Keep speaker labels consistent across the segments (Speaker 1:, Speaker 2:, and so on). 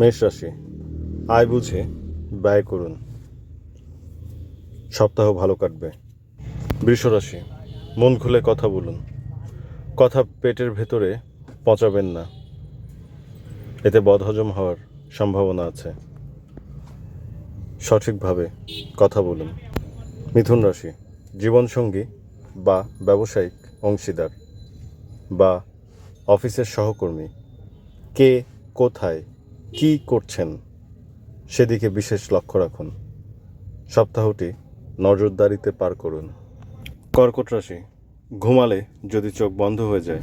Speaker 1: মেষ রাশি, আয় বুঝে ব্যয় করুন। সপ্তাহ ভালো কাটবে। বৃষ রাশি, মন খুলে কথা বলুন। কথা পেটের ভেতরে পচাবেন না। এতে বদহজম হওয়ার সম্ভাবনা আছে। সঠিকভাবে কথা বলুন। মিথুন রাশি, জীবনসঙ্গী বা ব্যবসায়িক অংশীদার বা অফিসের সহকর্মী। কে কোথায় কি করছেন? সেদিকে বিশেষ লক্ষ্য রাখুন। সপ্তাহটি নজরদারিতে পার করুন। কর্কট রাশি, ঘুমালে যদি চোখ বন্ধ হয়ে যায়,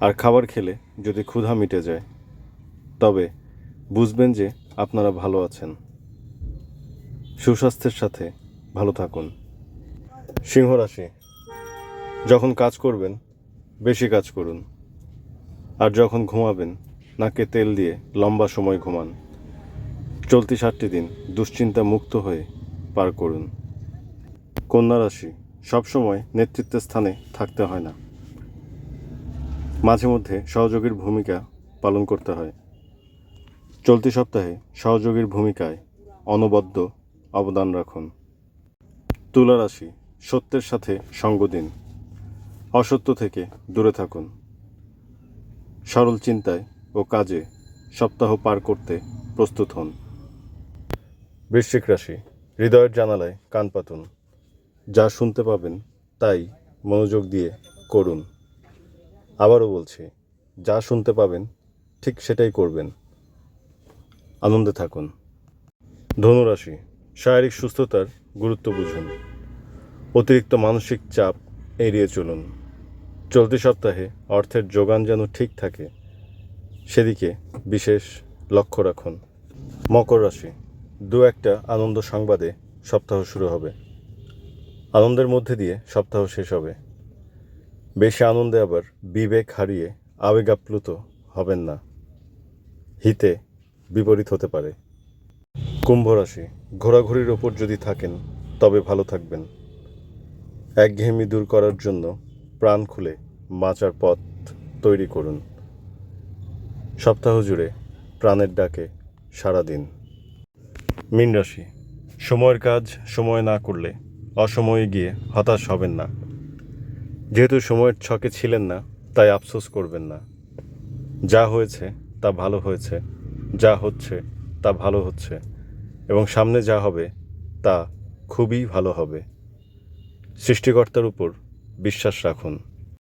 Speaker 1: আর খাবার খেলে যদি ক্ষুধা মিটে যায়, তবে বুঝবেন যে আপনারা ভালো আছেন। সুস্বাস্থ্যের সাথে ভালো থাকুন। সিংহ রাশি, যখন কাজ করবেন, বেশি কাজ করুন। আর যখন ঘুমাবেন নাকে তেল দিয়ে লম্বা সময় ঘুমান। চলতি ষাটটি দিন দুশ্চিন্তা মুক্ত হয়ে পার করুন। কন্যা রাশি সবসময় নেতৃত্বের স্থানে থাকতে হয় না। মাঝে মধ্যে সহযোগীর ভূমিকা পালন করতে হয়। চলতি সপ্তাহে সহযোগীর ভূমিকায় অনবদ্য অবদান রাখুন। তুলা রাশি, সত্যের সাথে সঙ্গ দিন। অসত্য থেকে দূরে থাকুন। সরল চিন্তায় ও কাজে সপ্তাহ পার করতে প্রস্তুত হন। বৃশ্চিক রাশি হৃদয়ের জানালায় কান পাতুন। যা শুনতে পাবেন তাই মনোযোগ দিয়ে করুন। আবারও বলছি যা শুনতে পাবেন ঠিক সেটাই করবেন। আনন্দে থাকুন। ধনুরাশি শারীরিক সুস্থতার গুরুত্ব বুঝুন। অতিরিক্ত মানসিক চাপ এড়িয়ে চলুন। চলতি সপ্তাহে অর্থের যোগান যেন ঠিক থাকে সেদিকে বিশেষ লক্ষ্য রাখুন। মকর রাশি, দু একটা আনন্দ সংবাদে সপ্তাহ শুরু হবে। আনন্দের মধ্যে দিয়ে সপ্তাহ শেষ হবে। বেশি আনন্দে আবার বিবেক হারিয়ে আবেগাপ্লুত হবেন না। হিতে বিপরীত হতে পারে। কুম্ভ রাশি, ঘোরাঘুরির ওপর যদি থাকেন, তবে ভালো থাকবেন। একঘেয়েমি দূর করার জন্য প্রাণ খুলে বাঁচার পথ তৈরি করুন। সপ্তাহ জুড়ে প্রাণের ডাকে সারা দিন মীন রাশি, সময়ের কাজ সময় না করলে অসময়ে গিয়ে হতাশ হবেন না। যেহেতু সময়ের ছকে ছিলেন না, তাই আফসোস করবেন না। যা হয়েছে তা ভালো হয়েছে, যা হচ্ছে তা ভালো হচ্ছে, এবং সামনে যা হবে তা খুবই ভালো হবে। সৃষ্টিকর্তার উপর বিশ্বাস রাখুন।